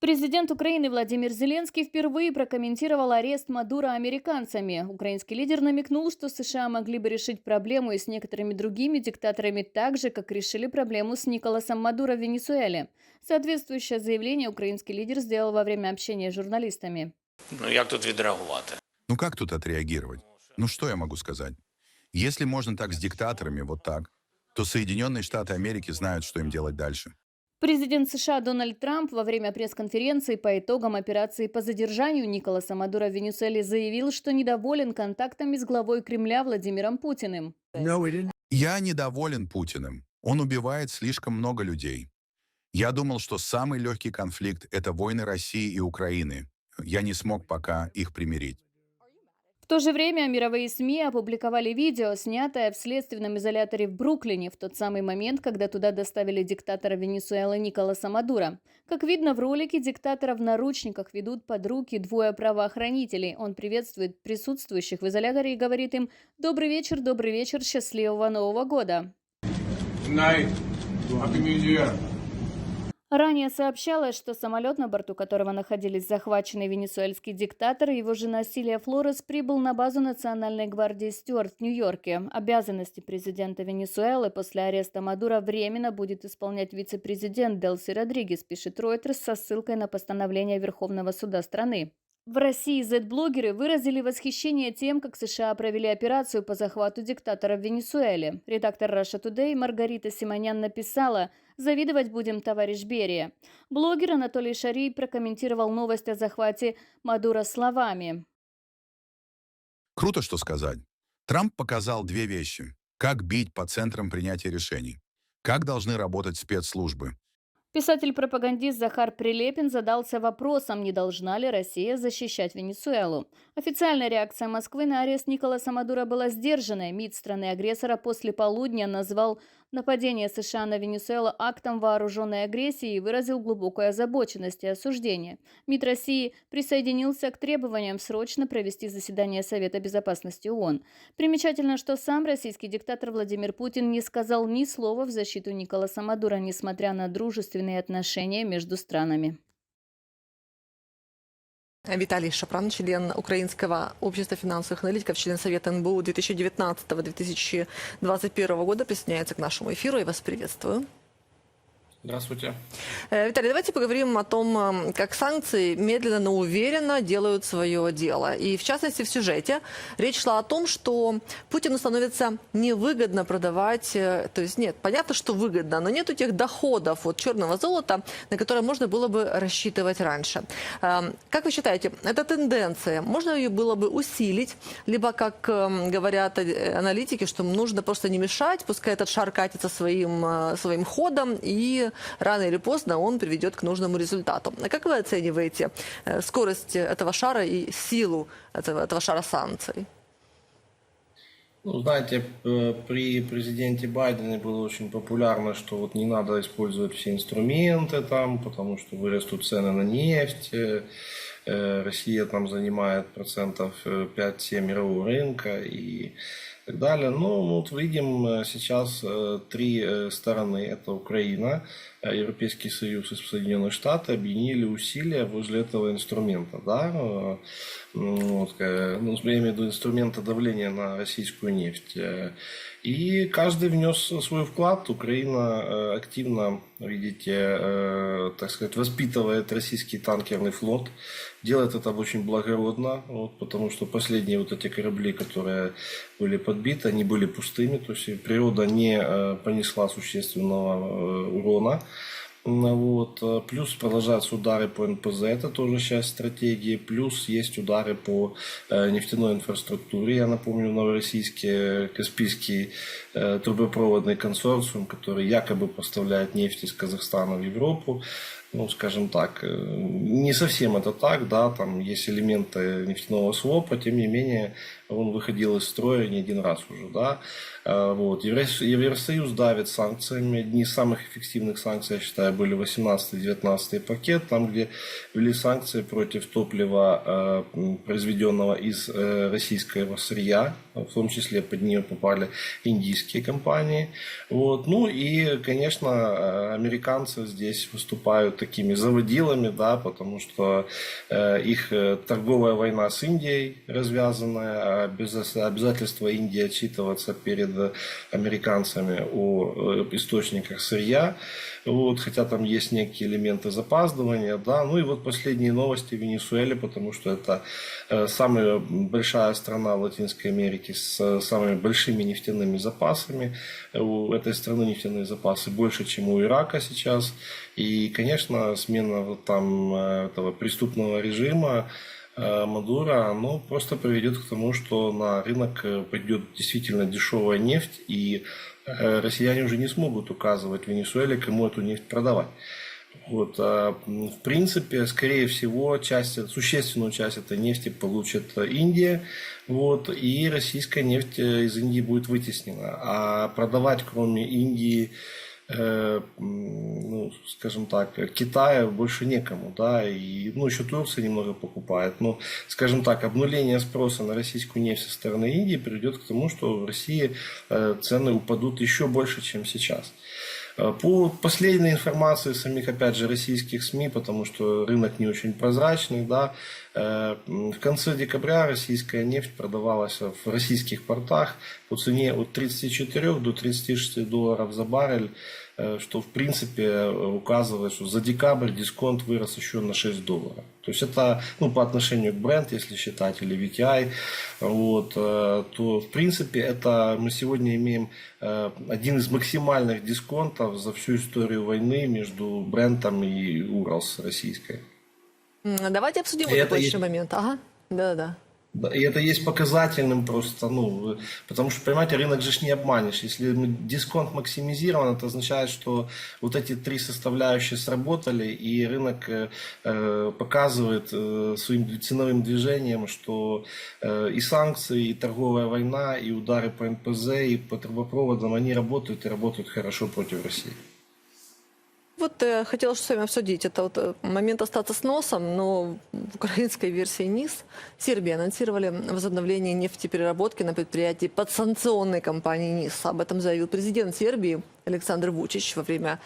Президент Украины Владимир Зеленский впервые прокомментировал арест Мадура американцами. Украинский лидер намекнул, что США могли бы решить проблему и с некоторыми другими диктаторами так же, как решили проблему с Николасом Мадуро в Венесуэле. Соответствующее заявление украинский лидер сделал во время общения с журналистами. Ну як тут відреагувати? Ну как тут отреагировать? Ну что я могу сказать? Если можно так с диктаторами, вот так, то Соединенные Штаты Америки знают, что им делать дальше. Президент США Дональд Трамп во время пресс-конференции по итогам операции по задержанию Николаса Мадуро в Венесуэле заявил, что недоволен контактами с главой Кремля Владимиром Путиным. Я недоволен Путиным. Он убивает слишком много людей. Я думал, что самый легкий конфликт – это войны России и Украины. Я не смог пока их примирить. В то же время мировые СМИ опубликовали видео, снятое в следственном изоляторе в Бруклине в тот самый момент, когда туда доставили диктатора Венесуэлы Николаса Мадуро. Как видно в ролике, диктатора в наручниках ведут под руки двое правоохранителей. Он приветствует присутствующих в изоляторе и говорит им «Добрый вечер, добрый вечер, счастливого Нового года». Night. Ранее сообщалось, что самолет, на борту которого находились захваченный венесуэльский диктатор и его жена Силия Флорес, прибыл на базу Национальной гвардии Стюарт в Нью-Йорке. Обязанности президента Венесуэлы после ареста Мадура временно будет исполнять вице-президент Делси Родригес, пишет Reuters со ссылкой на постановление Верховного суда страны. В России Z-блогеры выразили восхищение тем, как США провели операцию по захвату диктатора в Венесуэле. Редактор Russia Today Маргарита Симонян написала «Завидовать будем, товарищ Берия». Блогер Анатолий Шарий прокомментировал новость о захвате Мадура словами. Круто, что сказать. Трамп показал две вещи. Как бить по центрам принятия решений. Как должны работать спецслужбы. Писатель-пропагандист Захар Прилепин задался вопросом, не должна ли Россия защищать Венесуэлу. Официальная реакция Москвы на арест Николаса Мадура была сдержанной. МИД страны-агрессора после полудня назвал нападение США на Венесуэлу актом вооруженной агрессии выразил глубокую озабоченность и осуждение. МИД России присоединился к требованиям срочно провести заседание Совета безопасности ООН. Примечательно, что сам российский диктатор Владимир Путин не сказал ни слова в защиту Николаса Мадура, несмотря на дружественные отношения между странами. Виталий Шапран, член Украинского общества финансовых аналитиков, член Совета НБУ 2019-2021 года, присоединяется к нашему эфиру. Я вас приветствую. Здравствуйте. Э, Виталий, давайте поговорим о том, э, как санкции медленно, но уверенно делают свое дело. И в частности в сюжете речь шла о том, что Путину становится невыгодно продавать, э, то есть нет, понятно, что выгодно, но нет тех доходов от черного золота, на которые можно было бы рассчитывать раньше. Э, Как вы считаете, эта тенденция, можно ее было бы усилить, либо, как э, говорят э, аналитики, что нужно просто не мешать, пускай этот шар катится своим, своим ходом и рано или поздно он приведет к нужному результату. А как вы оцениваете э, скорость этого шара и силу этого, этого шара санкций? Ну, знаете, э, при президенте Байдене было очень популярно, что вот не надо использовать все инструменты там, потому что вырастут цены на нефть, э, Россия там занимает процентов э, 5-7 мирового рынка и так далее. Ну, вот видим э, сейчас э, три э, стороны. Это Украина, Европейский Союз и Соединенные Штаты объединили усилия возле этого инструмента. Да? Вот, ну, я имею в виду инструмента давления на российскую нефть. И каждый внес свой вклад. Украина активно, видите, так сказать, воспитывает российский танкерный флот. Делает это очень благородно, вот, потому что последние вот эти корабли, которые были подбиты, они были пустыми. То есть природа не э, понесла существенного э, урона. Ну Вот. э, Плюс продолжаются удары по НПЗ, это тоже часть стратегии. Плюс есть удары по э, нефтяной инфраструктуре. Я напомню, новороссийский э, Каспийский трубопроводный консорциум, который якобы поставляет нефть из Казахстана в Европу. Ну, скажем так, э, не совсем это так, да, там есть элементы нефтяного свопа, тем не менее он выходил из строя не один раз уже, да. Э, Вот. Еврос- Евросоюз давит санкциями. Одни из самых эффективных санкций, я считаю, были 18-19 пакет, там, где ввели санкции против топлива, э, произведенного из э, российского сырья, в том числе под нее попали индийские компании. Вот. Ну и, конечно, американцы здесь выступают такими заводилами, да, потому что их торговая война с Индией развязанная, обяз- обязательство Индии отчитываться перед американцами о э, источниках сырья, вот, хотя там есть некие элементы запаздывания, да, ну и вот последние новости в Венесуэле, потому что это э, самая большая страна Латинской Америке с э, самыми большими нефтяными запасами. У этой страны нефтяные запасы больше, чем у Ирака сейчас. И, конечно, смена вот там этого преступного режима Мадура, оно просто приведет к тому, что на рынок э, пойдет действительно дешевая нефть, и э, россияне уже не смогут указывать Венесуэле, кому эту нефть продавать. Вот, а, в принципе, скорее всего, часть, существенную часть этой нефти получит э, Индия, вот, и российская нефть э, из Индии будет вытеснена. А продавать, кроме Индии, э, ну, скажем так, Китая больше некому, да, и, ну, еще Турция немного покупает, но, скажем так, обнуление спроса на российскую нефть со стороны Индии приведет к тому, что в России э, цены упадут еще больше, чем сейчас. Э, По последней информации самих, опять же, российских СМИ, потому что рынок не очень прозрачный, да, э, в конце декабря российская нефть продавалась в российских портах по цене от 34 до 36 долларов за баррель, э, что в принципе э, указывает, что за декабрь дисконт вырос еще на 6 долларов. То есть это ну, по отношению к бренд, если считать, или VTI, вот, э, то в принципе это мы сегодня имеем э, один из максимальных дисконтов за всю историю войны между брендом и Уралс российской. Давайте обсудим это такой есть- момент. Ага, да-да. Да, И это есть показательным просто, ну, потому что, понимаете, рынок же не обманешь. Если дисконт максимизирован, это означает, что вот эти три составляющие сработали, и рынок э, э, показывает э, своим ценовым движением, что э, и санкции, и торговая война, и удары по НПЗ, и по трубопроводам, они работают и работают хорошо против России. Вот э, хотела с вами обсудить. Это вот э, момент остаться с носом, но в украинской версии НИС Сербия анонсировали возобновление нефтепереработки на предприятии подсанкционной компании НИС. Об этом заявил президент Сербии Александр Вучич во время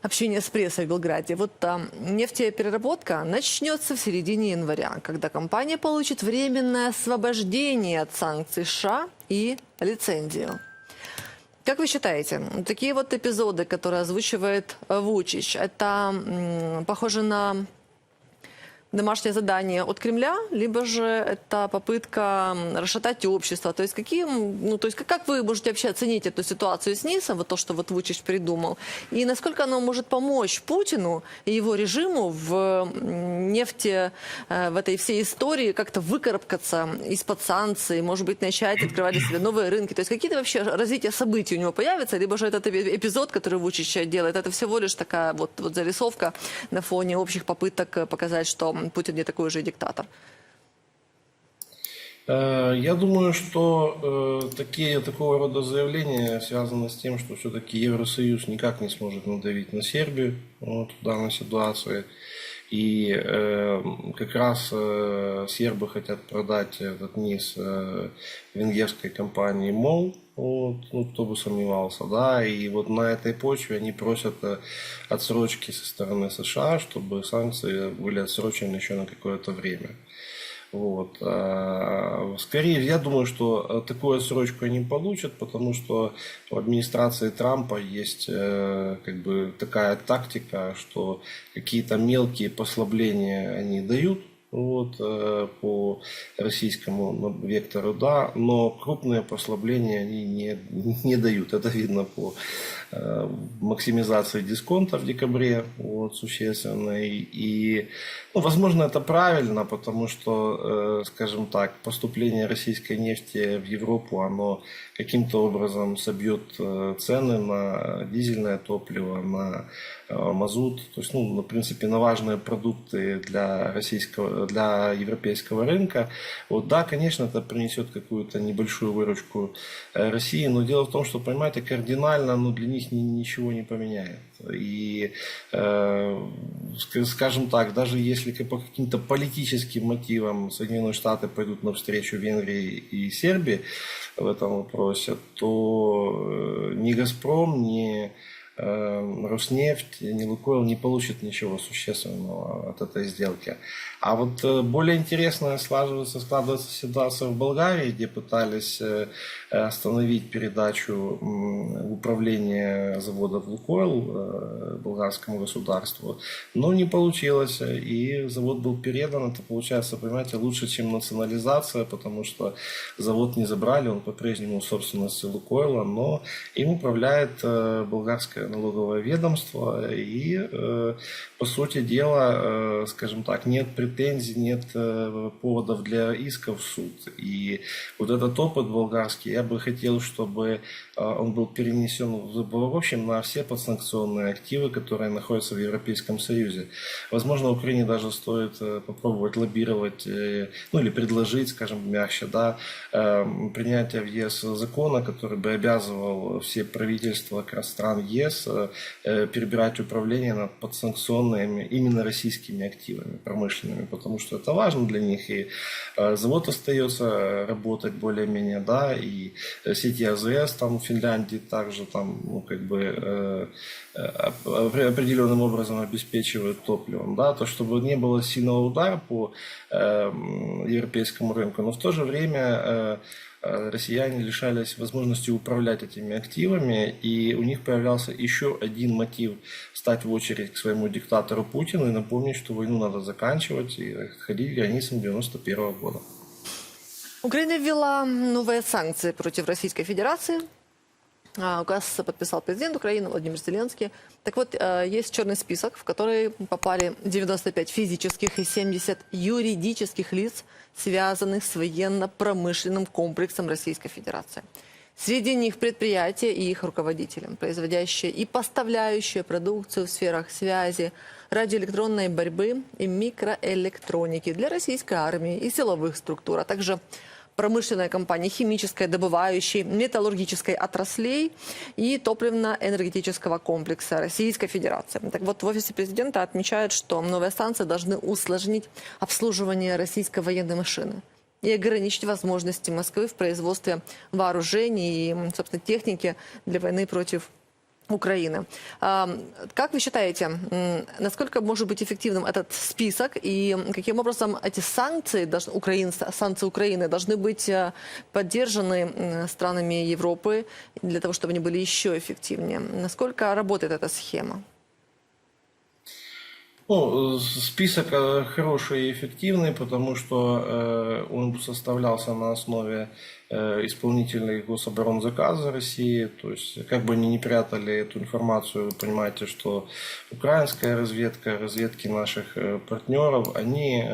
общения с прессой в Белграде. Вот там нефтепереработка начнется в середине января, когда компания получит временное освобождение от санкций США и лицензию. Как вы считаете, такие вот эпизоды, которые озвучивает э, Вучич, это похоже на домашнее задание от Кремля, либо же это попытка расшатать общество? То есть какие, ну то есть как, вы можете вообще оценить эту ситуацию с НИСом, вот то, что вот Вучич придумал, и насколько оно может помочь Путину и его режиму в нефти, э, в этой всей истории как-то выкарабкаться из-под санкций, может быть, начать открывать для себя новые рынки? То есть какие-то вообще развития событий у него появятся, либо же этот эпи- эпизод, который Вучич делает, это всего лишь такая вот, вот зарисовка на фоне общих попыток э, показать, что Путин не такой уже диктатор? Э, Я думаю, что э, такие, такого рода заявления связаны с тем, что все-таки Евросоюз никак не сможет надавить на Сербию вот, в данной ситуации. И э, как раз э, сербы хотят продать этот низ э, венгерской компании МОЛ, вот, ну, кто бы сомневался, да, и вот на этой почве они просят э, отсрочки со стороны США, чтобы санкции были отсрочены еще на какое-то время. Вот. а, Скорее, я думаю, что э, такую отсрочку они получат, потому что у администрации Трампа есть э, как бы такая тактика, что какие-то мелкие послабления они дают вот, э, по российскому вектору, да, но крупные послабления они не, не дают. Это видно по максимизации дисконта в декабре вот, существенной. И, ну, возможно, это правильно, потому что, э, скажем так, поступление российской нефти в Европу, оно каким-то образом собьет э, цены на дизельное топливо, на э, мазут, то есть, ну, в принципе, на важные продукты для российского, для европейского рынка. Вот, да, конечно, это принесет какую-то небольшую выручку э, России, но дело в том, что, понимаете, кардинально, ну, для них ни- ничего не поменяет. И, э, ск- скажем так, даже если по каким-то политическим мотивам Соединенные Штаты пойдут навстречу Венгрии и Сербии в этом вопросе, то э, ни «Газпром», ни Роснефть, ни Лукойл не получат ничего существенного от этой сделки. А вот э, более интересная слаживается, складывается ситуация в Болгарии, где пытались э, остановить передачу управления завода в Лукойл э, болгарскому государству, но не получилось, и завод был передан. Это получается, понимаете, лучше, чем национализация, потому что завод не забрали, он по-прежнему собственности Лукойла, но им управляет болгарское налоговое ведомство, и, э, по сути дела, э, скажем так, нет претензий, нет э, поводов для исков в суд. И вот этот опыт болгарский, я бы хотел, чтобы он был перенесен в общем на все подсанкционные активы, которые находятся в Европейском Союзе. Возможно, Украине даже стоит попробовать лоббировать, ну или предложить, скажем мягче, да, принятие в ЕС закона, который бы обязывал все правительства как раз стран ЕС э, э, перебирать управление над подсанкционными именно российскими активами промышленными, потому что это важно для них, и э, завод остается э, работать более-менее, да, и сети АЗС там в Финляндии также там, ну, как бы опре- определенным образом обеспечивают топливом, да, то чтобы не было сильного удара по э, м, европейскому рынку, но в то же время россияне лишались возможности управлять этими активами, и у них появлялся еще один мотив встать в очередь к своему диктатору Путину и напомнить, что войну надо заканчивать и ходить к границам 91 года. Украина ввела новые санкции против Российской Федерации. А, Указ подписал президент Украины Владимир Зеленский. Так вот, э, есть черный список, в который попали 95 физических и 70 юридических лиц, связанных с военно-промышленным комплексом Российской Федерации. Среди них предприятия и их руководители, производящие и поставляющие продукцию в сферах связи, радиоэлектронной борьбы и микроэлектроники для российской армии и силовых структур, а также промышленная компания химической, добывающей, металлургической отраслей и топливно-энергетического комплекса Российской Федерации. Так вот, в офисе президента отмечают, что новые санкции должны усложнить обслуживание российской военной машины и ограничить возможности Москвы в производстве вооружений и, собственно, техники для войны против Украины. А, Как вы считаете, насколько может быть эффективным этот список и каким образом эти санкции, Украин, санкции Украины должны быть э, поддержаны странами Европы для того, чтобы они были еще эффективнее? Насколько работает эта схема? Ну, список э, хороший и эффективный, потому что э, он составлялся на основе э, исполнительных гособоронзаказа России. То есть, как бы они не прятали эту информацию, вы понимаете, что украинская разведка, разведки наших э, партнеров, они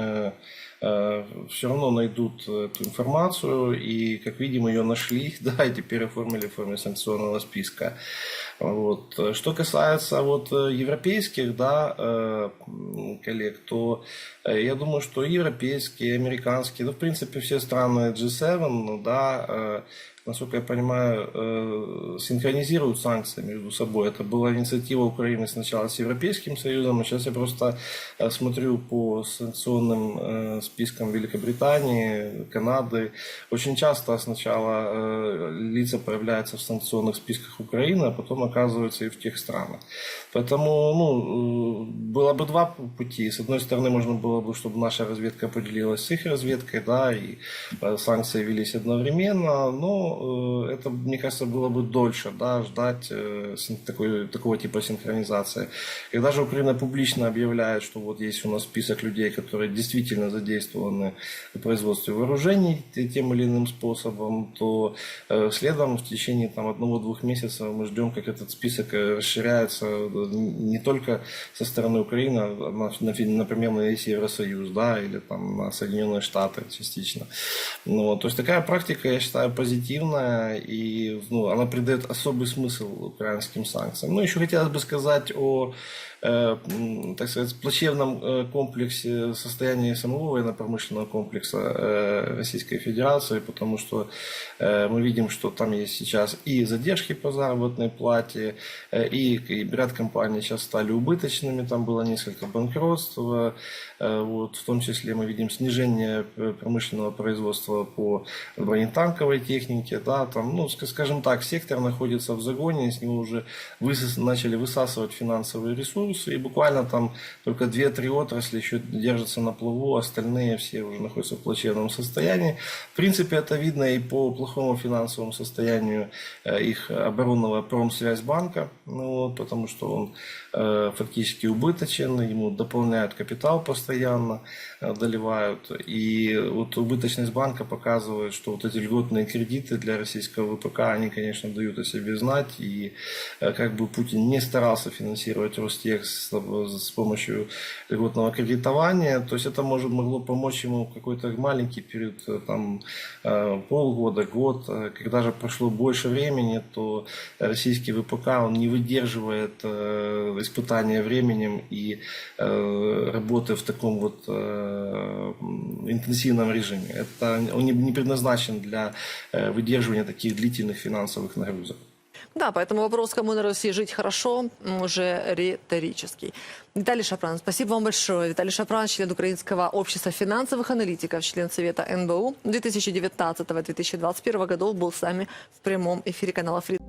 все равно найдут эту информацию, и, как видим, ее нашли, да, и теперь оформили в форме санкционного списка. Вот. Что касается вот э, европейских, да, э, коллег, то э, я думаю, что европейские, американские, ну, в принципе, все страны G7, ну, да, насколько я понимаю, э, синхронизируют санкции между собой. Это была инициатива Украины сначала с Европейским Союзом, а сейчас я просто э, смотрю по санкционным э, спискам Великобритании, Канады. Очень часто сначала лица появляются в санкционных списках Украины, а потом оказываются и в тех странах. Поэтому ну, было бы два пути. С одной стороны, можно было бы, чтобы наша разведка поделилась с их разведкой, да, и санкции велись одновременно, но э, это, мне кажется, было бы дольше, да, ждать э, такой, такого типа синхронизации. Когда же Украина публично объявляет, что вот есть у нас список людей, которые действительно задействованы в производстве вооружений те- тем или иным способом, то э, следом в течение там, одного-двух месяцев мы ждем, как этот список расширяется не только со стороны Украины, а например, на весь Евросоюз, да, или там на Соединенные Штаты частично. Ну, то есть такая практика, я считаю, позитивная, и ну, она придает особый смысл украинским санкциям. Ну, еще хотелось бы сказать о так сказать, плачевном э, комплексе состояния самого военно-промышленного комплекса э, Российской Федерации, потому что э, мы видим, что там есть сейчас и задержки по заработной плате, э, и, и ряд компаний сейчас стали убыточными, там было несколько банкротств, э, вот, в том числе мы видим снижение э, промышленного производства по бронетанковой технике, да, там, ну, ска- скажем так, сектор находится в загоне, с него уже высос- начали высасывать финансовые ресурсы, и буквально там только 2-3 отрасли еще держатся на плаву, остальные все уже находятся в плачевном состоянии. В принципе, это видно и по плохому финансовому состоянию э, их оборонного промсвязьбанка, ну, вот, потому что он э, фактически убыточен, ему дополняют капитал постоянно, э, доливают. И вот убыточность банка показывает, что вот эти льготные кредиты для российского ВПК, они, конечно, дают о себе знать. И э, как бы Путин не старался финансировать Ростех с, с помощью льготного кредитования, то есть это может, могло помочь ему какой-то маленький период, э, там, э, полгода, год. Э, Когда же прошло больше времени, то российский ВПК, он не выдерживает испытания временем и работы в таком вот интенсивном режиме. Это, он не, предназначен для выдерживания таких длительных финансовых нагрузок. Да, поэтому вопрос, кому на России жить хорошо, уже риторический. Виталий Шапран, спасибо вам большое. Виталий Шапран, член Украинского общества финансовых аналитиков, член Совета НБУ 2019-2021 годов, был с нами в прямом эфире канала Фрид.